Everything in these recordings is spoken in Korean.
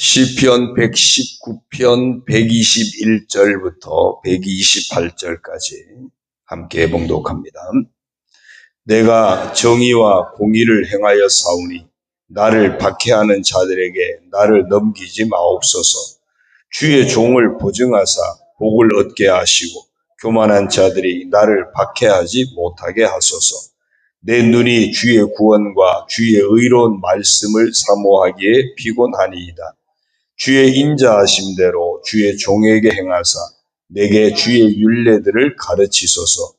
시편 119편 121절부터 128절까지 함께 봉독합니다. 내가 정의와 공의를 행하여 사오니 나를 박해하는 자들에게 나를 넘기지 마옵소서. 주의 종을 보증하사 복을 얻게 하시고 교만한 자들이 나를 박해하지 못하게 하소서. 내 눈이 주의 구원과 주의 의로운 말씀을 사모하기에 피곤하니이다. 주의 인자하심대로 주의 종에게 행하사 내게 주의 윤례들을 가르치소서.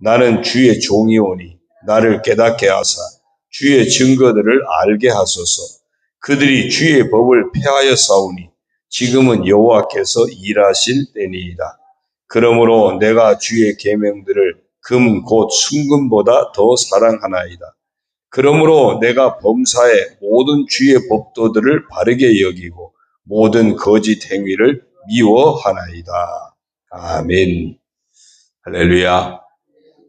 나는 주의 종이오니 나를 깨닫게 하사 주의 증거들을 알게 하소서. 그들이 주의 법을 폐하여 싸우니 지금은 여호와께서 일하실 때니이다. 그러므로 내가 주의 계명들을 금 곧 순금보다 더 사랑하나이다. 그러므로 내가 범사에 모든 주의 법도들을 바르게 여기고 모든 거짓 행위를 미워하나이다. 아멘. 할렐루야.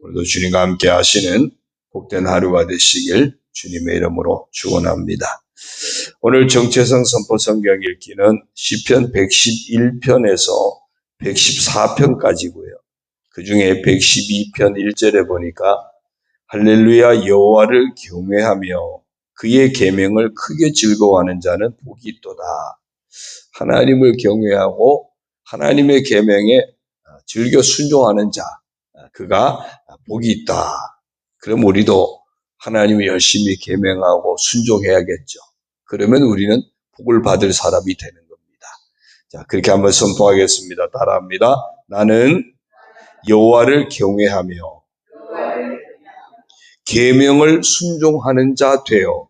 오늘도 주님과 함께 하시는 복된 하루가 되시길 주님의 이름으로 축원합니다. 오늘 정체성 선포 성경 읽기는 시편 111편에서 114편까지고요. 그 중에 112편 1절에 보니까 할렐루야 여호와를 경외하며 그의 계명을 크게 즐거워하는 자는 복이 있도다. 하나님을 경외하고 하나님의 계명에 즐겨 순종하는 자, 그가 복이 있다. 그럼 우리도 하나님을 열심히 계명하고 순종해야겠죠. 그러면 우리는 복을 받을 사람이 되는 겁니다. 자, 그렇게 한번 선포하겠습니다. 따라합니다. 나는 여호와를 경외하며 계명을 순종하는 자 되어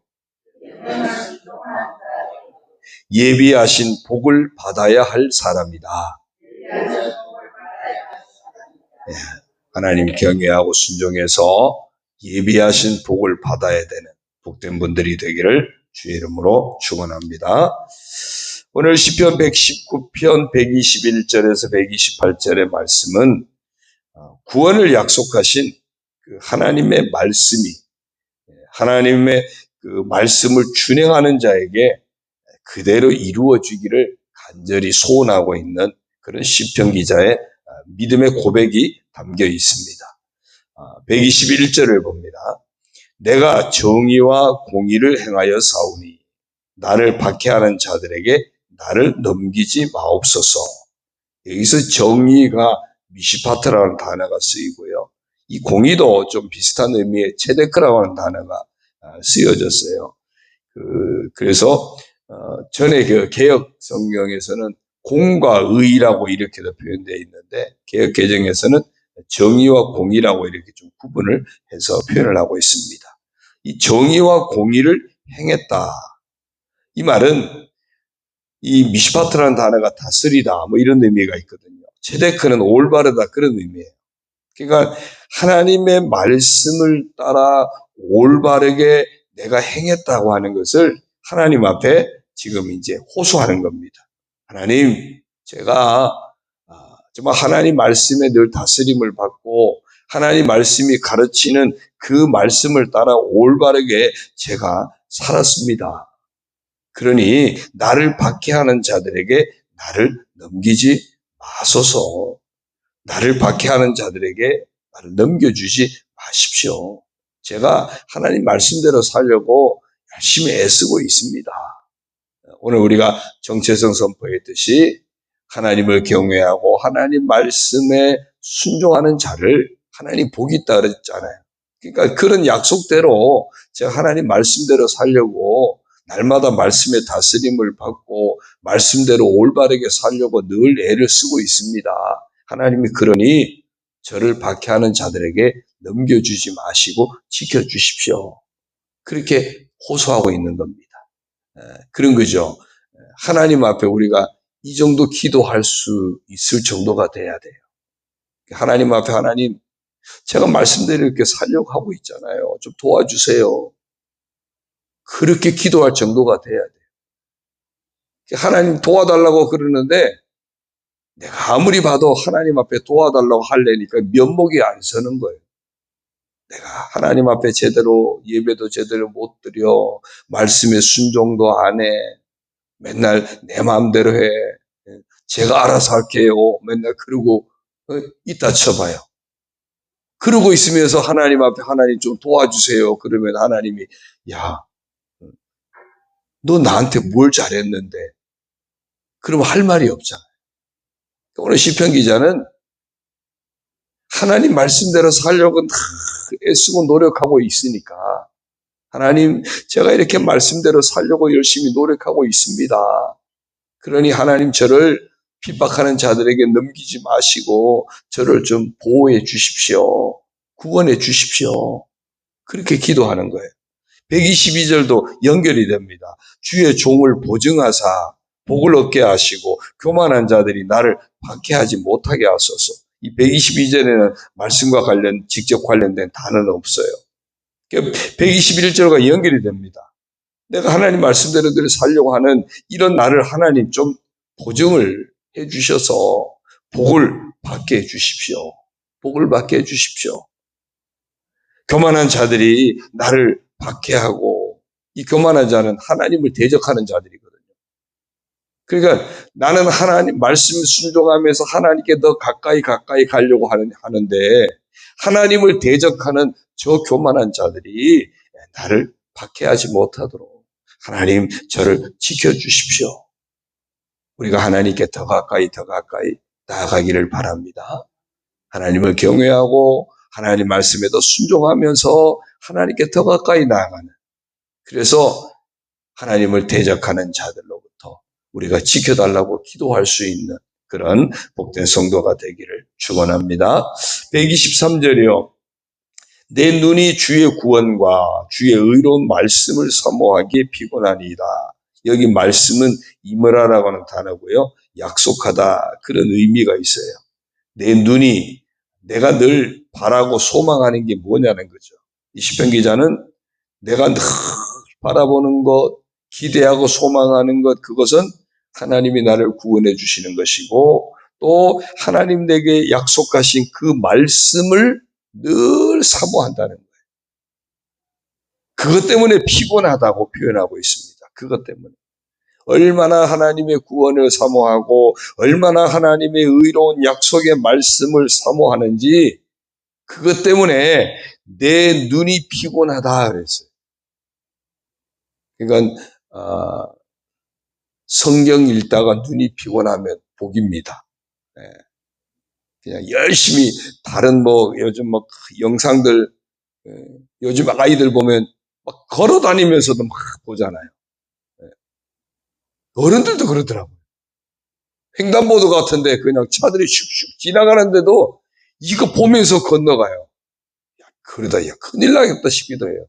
예비하신 복을 받아야 할 사람이다. 예, 하나님 경외하고 순종해서 예비하신 복을 받아야 되는 복된 분들이 되기를 주의 이름으로 축원합니다. 오늘 시편 119편 121절에서 128절의 말씀은 어, 구원을 약속하신 그 하나님의 말씀이 예, 하나님의 그 말씀을 준행하는 자에게 그대로 이루어지기를 간절히 소원하고 있는 그런 시편 기자의 아, 믿음의 고백이 담겨 있습니다. 121절을 아, 봅니다. 내가 정의와 공의를 행하여 싸우니 나를 박해하는 자들에게 나를 넘기지 마옵소서. 여기서 정의가 미시파트라는 단어가 쓰이고요. 이 공의도 좀 비슷한 의미의 체데크라고 하는 단어가 아, 쓰여졌어요. 그, 그래서 어, 전에 그 개혁 성경에서는 공과 의라고 이렇게도 표현되어 있는데 개혁 개정에서는 정의와 공의라고 이렇게 좀 구분을 해서 표현을 하고 있습니다. 이 정의와 공의를 행했다. 이 말은 이 미시파트라는 단어가 다스리다 뭐 이런 의미가 있거든요. 체데크는 올바르다 그런 의미예요. 그러니까 하나님의 말씀을 따라 올바르게 내가 행했다고 하는 것을 하나님 앞에 지금 이제 호소하는 겁니다. 하나님, 제가 아, 정말 하나님 말씀에 늘 다스림을 받고 하나님 말씀이 가르치는 그 말씀을 따라 올바르게 제가 살았습니다. 그러니 나를 박해하는 자들에게 나를 넘기지 마소서. 나를 박해하는 자들에게 나를 넘겨주지 마십시오. 제가 하나님 말씀대로 살려고 열심히 애쓰고 있습니다. 오늘 우리가 정체성 선포했듯이 하나님을 경외하고 하나님 말씀에 순종하는 자를 하나님 복이 있다 그랬잖아요. 그러니까 그런 약속대로 제가 하나님 말씀대로 살려고 날마다 말씀의 다스림을 받고 말씀대로 올바르게 살려고 늘 애를 쓰고 있습니다. 하나님이 그러니 저를 박해하는 자들에게 넘겨주지 마시고 지켜주십시오. 그렇게 호소하고 있는 겁니다. 그런 거죠. 하나님 앞에 우리가 이 정도 기도할 수 있을 정도가 돼야 돼요. 하나님 앞에 하나님, 제가 말씀대로 이렇게 살려고 하고 있잖아요. 좀 도와주세요. 그렇게 기도할 정도가 돼야 돼요. 하나님 도와달라고 그러는데 내가 아무리 봐도 하나님 앞에 도와달라고 할래니까 면목이 안 서는 거예요. 내가 하나님 앞에 제대로 예배도 제대로 못 드려 말씀의 순종도 안 해. 맨날 내 마음대로 해. 제가 알아서 할게요. 맨날 그러고 어, 이따 쳐봐요. 그러고 있으면서 하나님 앞에 하나님 좀 도와주세요. 그러면 하나님이 야, 너 나한테 뭘 잘했는데? 그러면 할 말이 없잖아요. 오늘 시편 기자는 하나님 말씀대로 살려고 다 애쓰고 노력하고 있으니까 하나님 제가 이렇게 말씀대로 살려고 열심히 노력하고 있습니다. 그러니 하나님 저를 핍박하는 자들에게 넘기지 마시고 저를 좀 보호해 주십시오. 구원해 주십시오. 그렇게 기도하는 거예요. 122절도 연결이 됩니다. 주의 종을 보증하사 복을 얻게 하시고 교만한 자들이 나를 박해하지 못하게 하소서. 이 122절에는 말씀과 관련 직접 관련된 단어는 없어요. 121절과 연결이 됩니다. 내가 하나님 말씀대로 살려고 하는 이런 나를 하나님 좀 보증을 해 주셔서 복을 받게 해 주십시오. 복을 받게 해 주십시오. 교만한 자들이 나를 박해하고 이 교만한 자는 하나님을 대적하는 자들이거든요. 그러니까 나는 하나님 말씀 순종하면서 하나님께 더 가까이 가까이 가려고 하는, 하는데 하나님을 대적하는 저 교만한 자들이 나를 박해하지 못하도록 하나님 저를 지켜주십시오. 우리가 하나님께 더 가까이 더 가까이 나아가기를 바랍니다. 하나님을 경외하고 하나님 말씀에도 순종하면서 하나님께 더 가까이 나아가는 그래서 하나님을 대적하는 자들로부터 우리가 지켜달라고 기도할 수 있는 그런 복된 성도가 되기를 축원합니다. 123절이요. 내 눈이 주의 구원과 주의 의로운 말씀을 사모하기에 피곤하니이다. 여기 말씀은 이므라라고 하는 단어고요. 약속하다 그런 의미가 있어요. 내 눈이 내가 늘 바라고 소망하는 게 뭐냐는 거죠. 이 시편 기자는 내가 늘 바라보는 것, 기대하고 소망하는 것, 그것은 하나님이 나를 구원해 주시는 것이고, 또 하나님 내게 약속하신 그 말씀을 늘 사모한다는 거예요. 그것 때문에 피곤하다고 표현하고 있습니다. 그것 때문에. 얼마나 하나님의 구원을 사모하고 얼마나 하나님의 의로운 약속의 말씀을 사모하는지 그것 때문에 내 눈이 피곤하다 그랬어요. 그러니까 어, 성경 읽다가 눈이 피곤하면 복입니다. 네. 그냥 열심히 다른 뭐 요즘 뭐 영상들 예, 요즘 아이들 보면 막 걸어 다니면서도 막 보잖아요. 어른들도 그러더라고요. 횡단보도 같은데 그냥 차들이 슉슉 지나가는데도 이거 보면서 건너가요. 야, 그러다 야, 큰일 나겠다 싶기도 해요.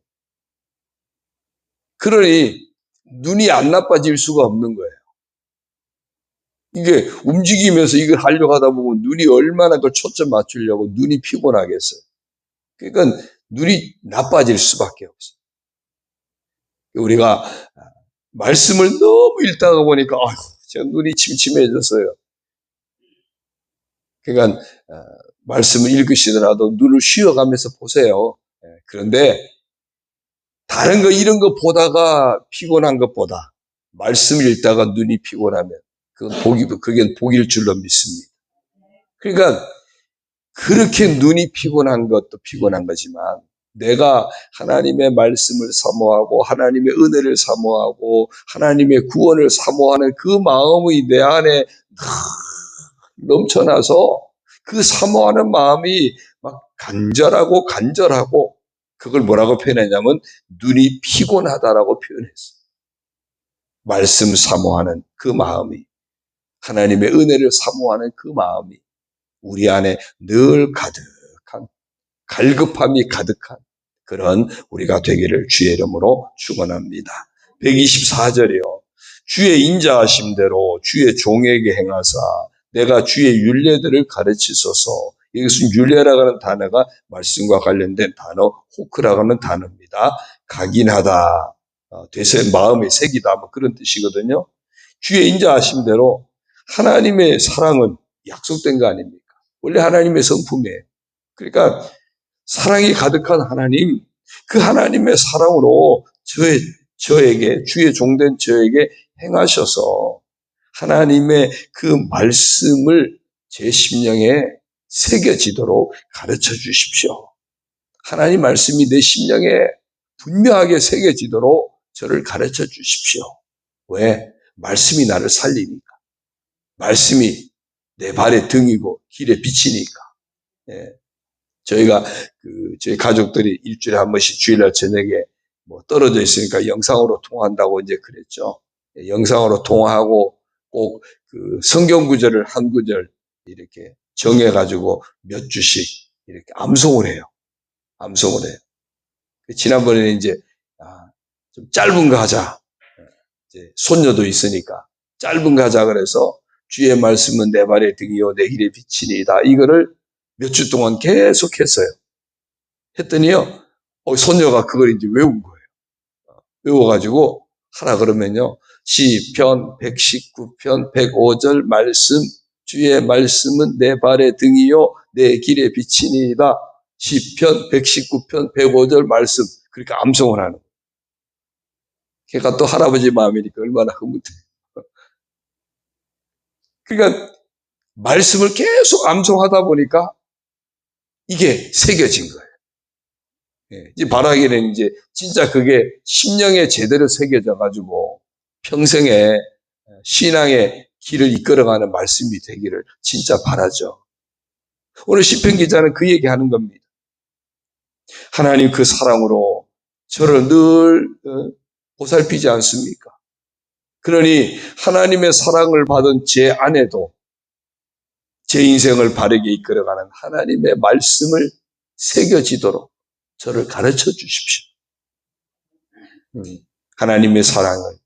그러니 눈이 안 나빠질 수가 없는 거예요. 이게 움직이면서 이걸 하려고 하다 보면 눈이 얼마나 그 초점 맞추려고 눈이 피곤하겠어요. 그러니까 눈이 나빠질 수밖에 없어요. 우리가 말씀을 너무 읽다가 보니까 아휴, 제 눈이 침침해졌어요. 그러니까 어, 말씀을 읽으시더라도 눈을 쉬어가면서 보세요. 예, 그런데 다른 거 이런 거 보다가 피곤한 것보다 말씀 읽다가 눈이 피곤하면 그건 복이 그게 복일 줄로 믿습니다. 그러니까 그렇게 눈이 피곤한 것도 피곤한 거지만 내가 하나님의 말씀을 사모하고 하나님의 은혜를 사모하고 하나님의 구원을 사모하는 그 마음이 내 안에 넘쳐나서 그 사모하는 마음이 막 간절하고 간절하고 그걸 뭐라고 표현했냐면 눈이 피곤하다라고 표현했어. 말씀 사모하는 그 마음이 하나님의 은혜를 사모하는 그 마음이 우리 안에 늘 가득한 갈급함이 가득한 그런 우리가 되기를 주의 이름으로 축원합니다. 124절이요. 주의 인자하심대로 주의 종에게 행하사 내가 주의 윤례들을 가르치소서. 이것은 윤례라고 하는 단어가 말씀과 관련된 단어 호크라고 하는 단어입니다. 각인하다, 되새 어, 마음의 색이다 뭐 그런 뜻이거든요. 주의 인자하심 대로 하나님의 사랑은 약속된 거 아닙니까? 원래 하나님의 성품이에요. 그러니까 사랑이 가득한 하나님, 그 하나님의 사랑으로 저의, 저에게, 주의 종된 저에게 행하셔서 하나님의 그 말씀을 제 심령에 새겨지도록 가르쳐 주십시오. 하나님 말씀이 내 심령에 분명하게 새겨지도록 저를 가르쳐 주십시오. 왜? 말씀이 나를 살리니까. 말씀이 내 발의 등이고 길에 비치니까. 예. 저희가 그 저희 가족들이 일주일에 한 번씩 주일날 저녁에 뭐 떨어져 있으니까 영상으로 통화한다고 이제 그랬죠. 예, 영상으로 통화하고 꼭 그 성경 구절을 한 구절 이렇게 정해가지고 몇 주씩 이렇게 암송을 해요. 암송을 해요. 그 지난번에는 이제 아, 좀 짧은 거 하자. 이제 손녀도 있으니까 짧은 거 하자 그래서 주의 말씀은 내 발의 등이요 내 길의 빛이니이다. 이거를 몇 주 동안 계속 했어요. 했더니요, 어, 손녀가 그걸 이제 외운 거예요. 외워가지고 하라 그러면요. 시편 119편 105절 말씀 주의 말씀은 내 발의 등이요 내 길의 빛이니이다. 시편 119편 105절 말씀 그렇게 암송을 하는 거예요. 걔가 또 할아버지 마음이니까 얼마나 흐뭇해요. 그러니까 말씀을 계속 암송하다 보니까 이게 새겨진 거예요. 예, 이제 바라기는 이제 진짜 그게 심령에 제대로 새겨져 가지고 평생에 신앙의 길을 이끌어가는 말씀이 되기를 진짜 바라죠. 오늘 시편 기자는 그 얘기하는 겁니다. 하나님 그 사랑으로 저를 늘 어, 보살피지 않습니까? 그러니 하나님의 사랑을 받은 제 안에도 제 인생을 바르게 이끌어가는 하나님의 말씀을 새겨지도록 저를 가르쳐 주십시오. 음, 하나님의 사랑을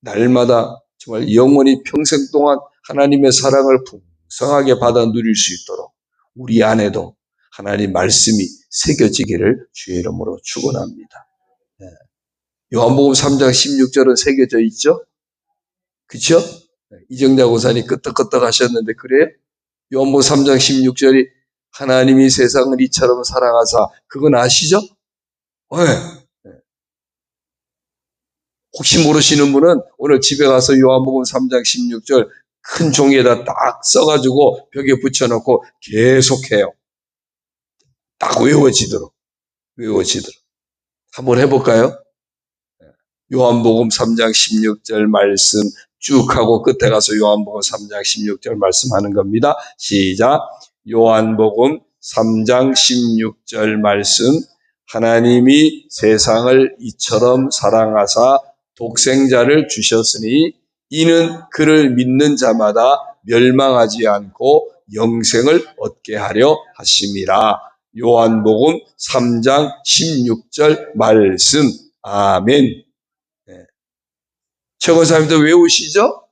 날마다 정말 영원히 평생 동안 하나님의 사랑을 풍성하게 받아 누릴 수 있도록 우리 안에도 하나님 말씀이 새겨지기를 주의 이름으로 축원합니다. 네. 요한복음 3장 16절은 새겨져 있죠? 그쵸? 이정자 고사님 끄떡끄떡 하셨는데 그래요? 요한복음 3장 16절이 하나님이 세상을 이처럼 사랑하사 그건 아시죠? 네. 혹시 모르시는 분은 오늘 집에 가서 요한복음 3장 16절 큰 종이에다 딱 써가지고 벽에 붙여놓고 계속해요. 딱 외워지도록 외워지도록 한번 해볼까요? 요한복음 3장 16절 말씀 쭉 하고 끝에 가서 요한복음 3장 16절 말씀하는 겁니다. 시작. 요한복음 3장 16절 말씀. 하나님이 세상을 이처럼 사랑하사 독생자를 주셨으니 이는 그를 믿는 자마다 멸망하지 않고 영생을 얻게 하려 하심이라. 요한복음 3장 16절 말씀. 아멘. 최고사님도 외우시죠?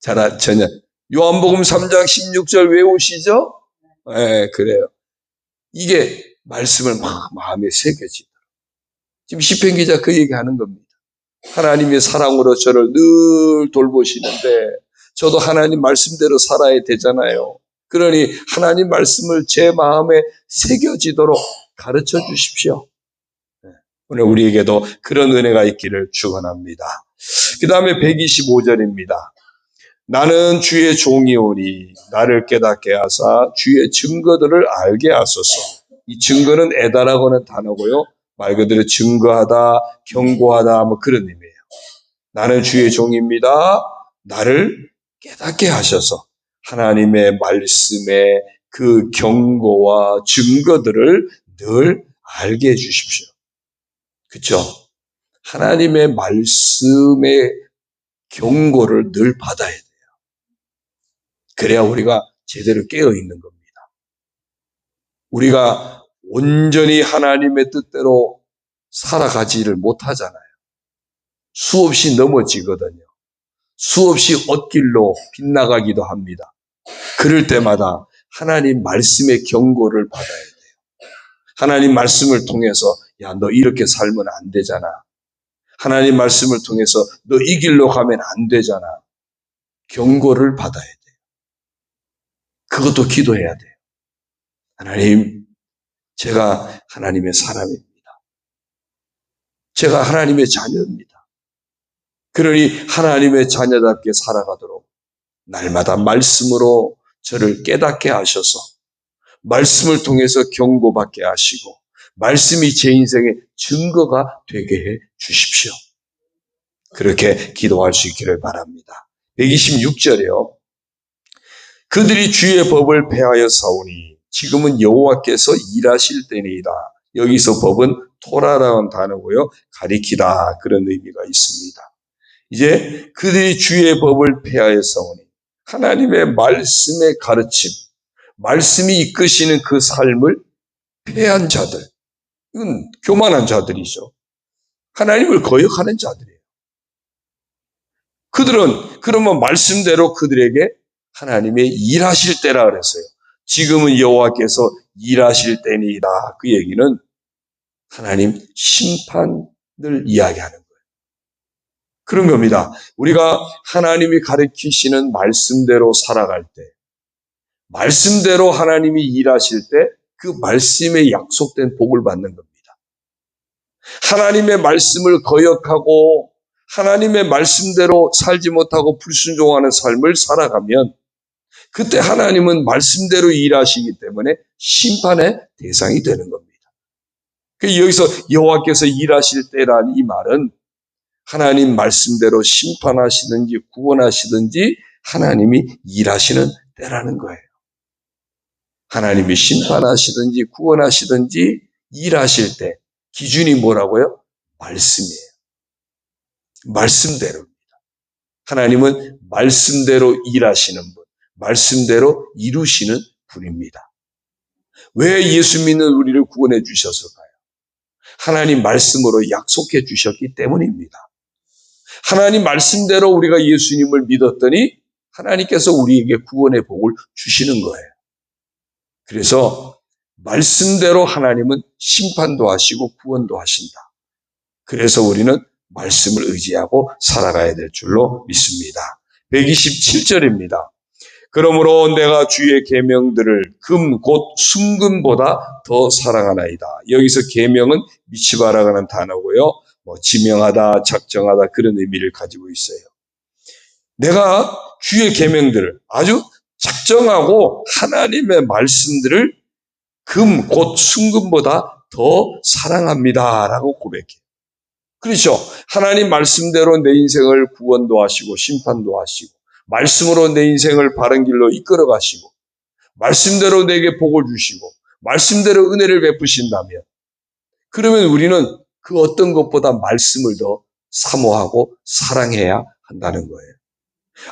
잘, 전혀. 요한복음 3장 16절 외우시죠? 예, 네, 그래요. 이게 말씀을 막 마음에 새겨지다. 지금 시편 기자 그 얘기 하는 겁니다. 하나님의 사랑으로 저를 늘 돌보시는데 저도 하나님 말씀대로 살아야 되잖아요. 그러니 하나님 말씀을 제 마음에 새겨지도록 가르쳐 주십시오. 오늘 우리에게도 그런 은혜가 있기를 축원합니다. 그 다음에 125절입니다. 나는 주의 종이오니 나를 깨닫게 하사 주의 증거들을 알게 하소서. 이 증거는 에다라고는 단어고요. 말 그대로 증거하다, 경고하다 뭐 그런 의미예요. 나는 주의 종입니다. 나를 깨닫게 하셔서 하나님의 말씀의 그 경고와 증거들을 늘 알게 해 주십시오. 그렇죠? 하나님의 말씀의 경고를 늘 받아야 돼요. 그래야 우리가 제대로 깨어 있는 겁니다. 우리가 온전히 하나님의 뜻대로 살아가지를 못하잖아요. 수없이 넘어지거든요. 수없이 엇길로 빗나가기도 합니다. 그럴 때마다 하나님 말씀의 경고를 받아야 돼요. 하나님 말씀을 통해서 야, 너 이렇게 살면 안 되잖아. 하나님 말씀을 통해서 너 이 길로 가면 안 되잖아. 경고를 받아야 돼. 그것도 기도해야 돼. 하나님, 제가 하나님의 사람입니다. 제가 하나님의 자녀입니다. 그러니 하나님의 자녀답게 살아가도록 날마다 말씀으로 저를 깨닫게 하셔서 말씀을 통해서 경고받게 하시고 말씀이 제 인생의 증거가 되게 해 주십시오. 그렇게 기도할 수 있기를 바랍니다. 126절이요. 그들이 주의 법을 폐하여 싸우니 지금은 여호와께서 일하실 때니이다. 여기서 법은 토라라는 단어고요. 가리키다 그런 의미가 있습니다. 이제 그들이 주의 법을 폐하여 싸우니 하나님의 말씀의 가르침, 말씀이 이끄시는 그 삶을 폐한 자들, 이건 교만한 자들이죠. 하나님을 거역하는 자들이에요. 그들은 그러면 말씀대로 그들에게 하나님의 일하실 때라 그랬어요. 지금은 여호와께서 일하실 때니이다. 그 얘기는 하나님 심판을 이야기하는 거예요. 그런 겁니다. 우리가 하나님이 가르치시는 말씀대로 살아갈 때, 말씀대로 하나님이 일하실 때 그 말씀에 약속된 복을 받는 겁니다. 하나님의 말씀을 거역하고 하나님의 말씀대로 살지 못하고 불순종하는 삶을 살아가면 그때 하나님은 말씀대로 일하시기 때문에 심판의 대상이 되는 겁니다. 그 여기서 여호와께서 일하실 때란 이 말은 하나님 말씀대로 심판하시든지 구원하시든지 하나님이 일하시는 때라는 거예요. 하나님이 심판하시든지 구원하시든지 일하실 때 기준이 뭐라고요? 말씀이에요. 말씀대로입니다. 하나님은 말씀대로 일하시는 분, 말씀대로 이루시는 분입니다. 왜 예수 믿는 우리를 구원해 주셨을까요? 하나님 말씀으로 약속해 주셨기 때문입니다. 하나님 말씀대로 우리가 예수님을 믿었더니 하나님께서 우리에게 구원의 복을 주시는 거예요. 그래서 말씀대로 하나님은 심판도 하시고 구원도 하신다. 그래서 우리는 말씀을 의지하고 살아가야 될 줄로 믿습니다. 127절입니다. 그러므로 내가 주의 계명들을 금 곧 순금보다 더 사랑하나이다. 여기서 계명은 미치바라가는 단어고요. 뭐 지명하다, 작정하다 그런 의미를 가지고 있어요. 내가 주의 계명들을 아주 작정하고 하나님의 말씀들을 금 곧 순금보다 더 사랑합니다라고 고백해요. 그렇죠. 하나님 말씀대로 내 인생을 구원도 하시고 심판도 하시고 말씀으로 내 인생을 바른 길로 이끌어 가시고 말씀대로 내게 복을 주시고 말씀대로 은혜를 베푸신다면 그러면 우리는 그 어떤 것보다 말씀을 더 사모하고 사랑해야 한다는 거예요.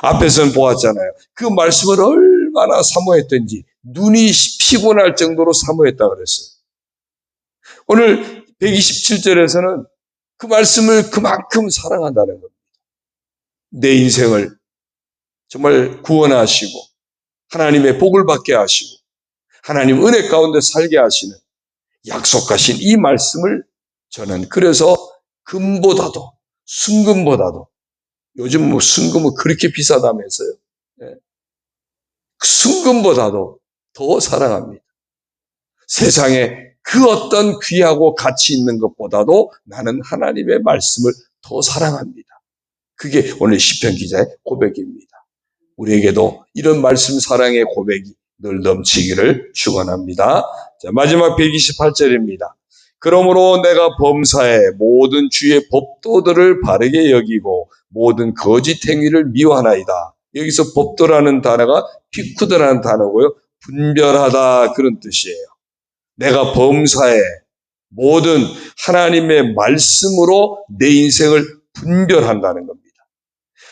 앞에서는 보았잖아요. 그 말씀을 얼마나 사모했던지 눈이 피곤할 정도로 사모했다 그랬어요. 오늘 127절에서는 그 말씀을 그만큼 사랑한다는 겁니다. 내 인생을 정말 구원하시고 하나님의 복을 받게 하시고 하나님 은혜 가운데 살게 하시는 약속하신 이 말씀을 저는 그래서 금보다도 순금보다도 요즘 뭐 순금은 그렇게 비싸다면서요. 네. 순금보다도 더 사랑합니다. 세상에 그 어떤 귀하고 가치 있는 것보다도 나는 하나님의 말씀을 더 사랑합니다. 그게 오늘 시편 기자의 고백입니다. 우리에게도 이런 말씀 사랑의 고백이 늘 넘치기를 축원합니다. 자, 마지막 128절입니다. 그러므로 내가 범사에 모든 주의 법도들을 바르게 여기고 모든 거짓 행위를 미워하나이다. 여기서 법도라는 단어가 피쿠드라는 단어고요. 분별하다 그런 뜻이에요. 내가 범사에 모든 하나님의 말씀으로 내 인생을 분별한다는 겁니다.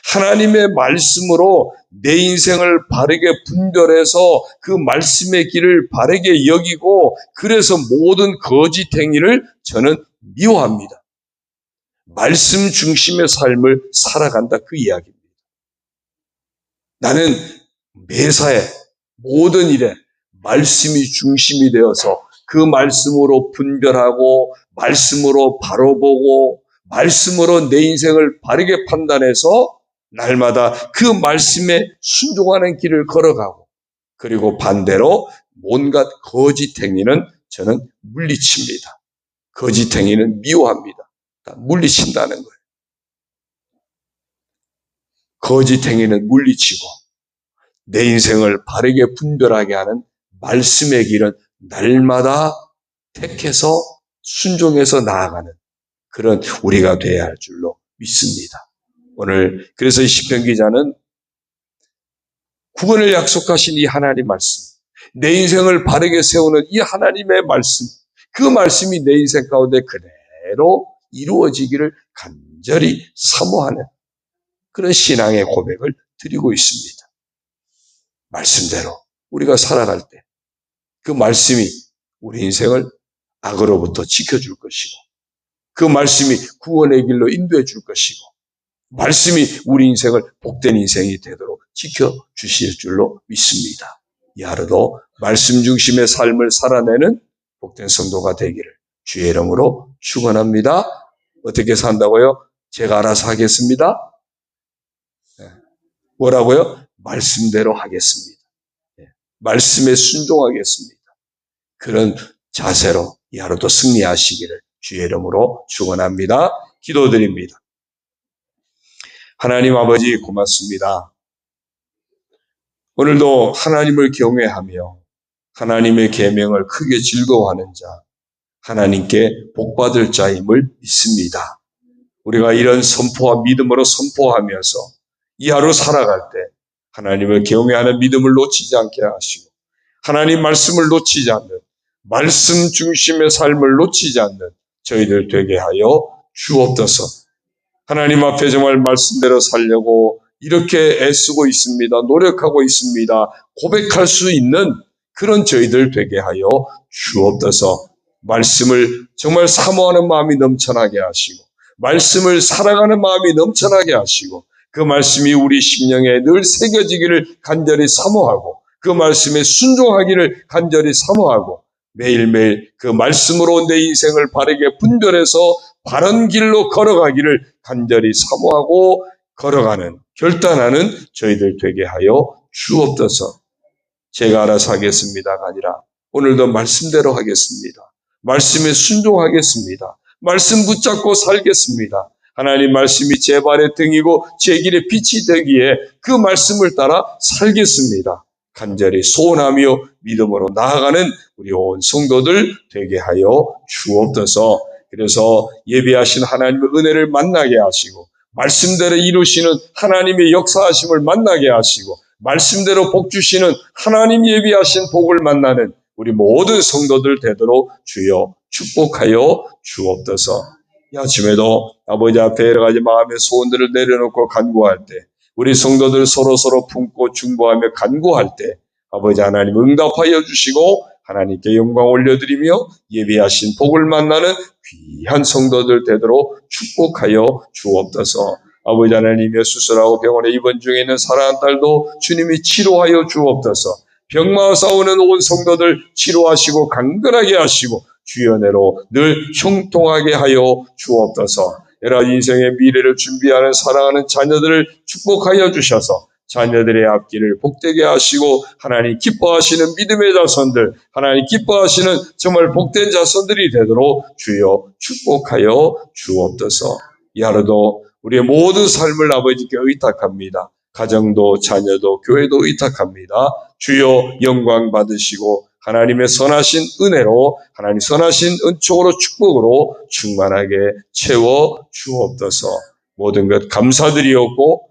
하나님의 말씀으로 내 인생을 바르게 분별해서 그 말씀의 길을 바르게 여기고 그래서 모든 거짓 행위를 저는 미워합니다. 말씀 중심의 삶을 살아간다 그 이야기입니다. 나는 매사에 모든 일에 말씀이 중심이 되어서 그 말씀으로 분별하고 말씀으로 바로 보고 말씀으로 내 인생을 바르게 판단해서 날마다 그 말씀에 순종하는 길을 걸어가고 그리고 반대로 온갖 거짓 행위는 저는 물리칩니다. 거짓 행위는 미워합니다. 물리친다는 거예요. 거짓 행위는 물리치고 내 인생을 바르게 분별하게 하는 말씀의 길은 날마다 택해서 순종해서 나아가는 그런 우리가 돼야 할 줄로 믿습니다. 오늘 그래서 이 시편 기자는 구원을 약속하신 이 하나님 말씀, 내 인생을 바르게 세우는 이 하나님의 말씀, 그 말씀이 내 인생 가운데 그대로 이루어지기를 간절히 사모하는 그런 신앙의 고백을 드리고 있습니다. 말씀대로 우리가 살아갈 때 그 말씀이 우리 인생을 악으로부터 지켜줄 것이고 그 말씀이 구원의 길로 인도해 줄 것이고 말씀이 우리 인생을 복된 인생이 되도록 지켜주실 줄로 믿습니다. 이 하루도 말씀 중심의 삶을 살아내는 복된 성도가 되기를 주의 이름으로 축원합니다. 어떻게 산다고요? 제가 알아서 하겠습니다. 네. 뭐라고요? 말씀대로 하겠습니다. 네. 말씀에 순종하겠습니다. 그런 자세로 이 하루도 승리하시기를 주의 이름으로 축원합니다. 기도드립니다. 하나님 아버지 고맙습니다. 오늘도 하나님을 경외하며 하나님의 계명을 크게 즐거워하는 자, 하나님께 복받을 자임을 믿습니다. 우리가 이런 선포와 믿음으로 선포하면서 이 하루 살아갈 때 하나님을 경외하는 믿음을 놓치지 않게 하시고 하나님 말씀을 놓치지 않는 말씀 중심의 삶을 놓치지 않는 저희들 되게 하여 주옵소서. 하나님 앞에 정말 말씀대로 살려고 이렇게 애쓰고 있습니다. 노력하고 있습니다. 고백할 수 있는 그런 저희들 되게 하여 주옵소서. 말씀을 정말 사모하는 마음이 넘쳐나게 하시고 말씀을 살아가는 마음이 넘쳐나게 하시고 그 말씀이 우리 심령에 늘 새겨지기를 간절히 사모하고 그 말씀에 순종하기를 간절히 사모하고 매일매일 그 말씀으로 내 인생을 바르게 분별해서 바른 길로 걸어가기를 간절히 사모하고 걸어가는 결단하는 저희들 되게 하여 주옵소서. 제가 알아서 하겠습니다가 아니라 오늘도 말씀대로 하겠습니다. 말씀에 순종하겠습니다. 말씀 붙잡고 살겠습니다. 하나님 말씀이 제 발의 등이고 제 길의 빛이 되기에 그 말씀을 따라 살겠습니다. 간절히 소원하며 믿음으로 나아가는 우리 온 성도들 되게 하여 주옵소서. 그래서 예비하신 하나님의 은혜를 만나게 하시고 말씀대로 이루시는 하나님의 역사하심을 만나게 하시고 말씀대로 복 주시는 하나님 예비하신 복을 만나는 우리 모든 성도들 되도록 주여 축복하여 주옵소서. 이 아침에도 아버지 앞에 여러 가지 마음의 소원들을 내려놓고 간구할 때 우리 성도들 서로 서로 품고 중보하며 간구할 때 아버지 하나님 응답하여 주시고 하나님께 영광 올려드리며 예비하신 복을 만나는 귀한 성도들 되도록 축복하여 주옵소서. 아버지 하나님의 수술하고 병원에 입원 중에 있는 사랑하는 딸도 주님이 치료하여 주옵소서. 병마와 싸우는 온 성도들 치료하시고 강건하게 하시고 주연애로 늘 형통하게 하여 주옵소서. 여러 인생의 미래를 준비하는 사랑하는 자녀들을 축복하여 주셔서 자녀들의 앞길을 복되게 하시고 하나님 기뻐하시는 믿음의 자손들, 하나님 기뻐하시는 정말 복된 자손들이 되도록 주여 축복하여 주옵소서. 이 하루도 우리의 모든 삶을 아버지께 의탁합니다. 가정도 자녀도 교회도 의탁합니다. 주여 영광 받으시고 하나님의 선하신 은혜로 하나님 선하신 은총으로 축복으로 충만하게 채워 주옵소서. 모든 것 감사드리옵고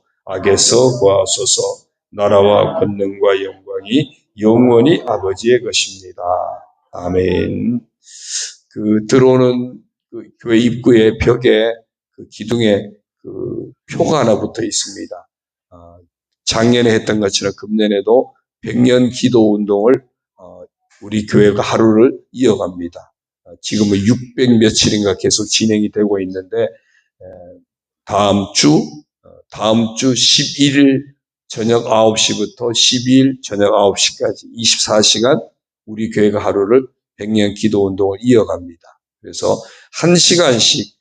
악에서 구하소서 나라와 권능과 영광이 영원히 아버지의 것입니다. 아멘. 그 들어오는 그 교회 입구의 벽에 그 기둥에 그 표가 하나 붙어 있습니다. 어, 작년에 했던 것처럼 금년에도 100년 기도 운동을 어, 우리 교회가 하루를 이어갑니다. 어, 지금은 600 며칠인가 계속 진행이 되고 있는데 에, 다음 주 어, 다음 주 11일 저녁 9시부터 12일 저녁 9시까지 24시간 우리 교회가 하루를 100년 기도 운동을 이어갑니다. 그래서 한 시간씩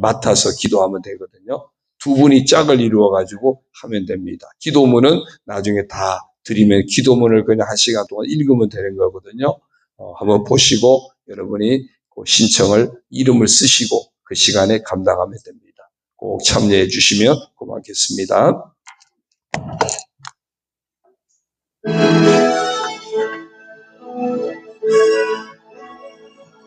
맡아서 기도하면 되거든요. 두 분이 짝을 이루어 가지고 하면 됩니다. 기도문은 나중에 다 드리면 기도문을 그냥 한 시간 동안 읽으면 되는 거거든요. 어, 한번 보시고 여러분이 그 신청을 이름을 쓰시고 그 시간에 감당하면 됩니다. 꼭 참여해 주시면 고맙겠습니다.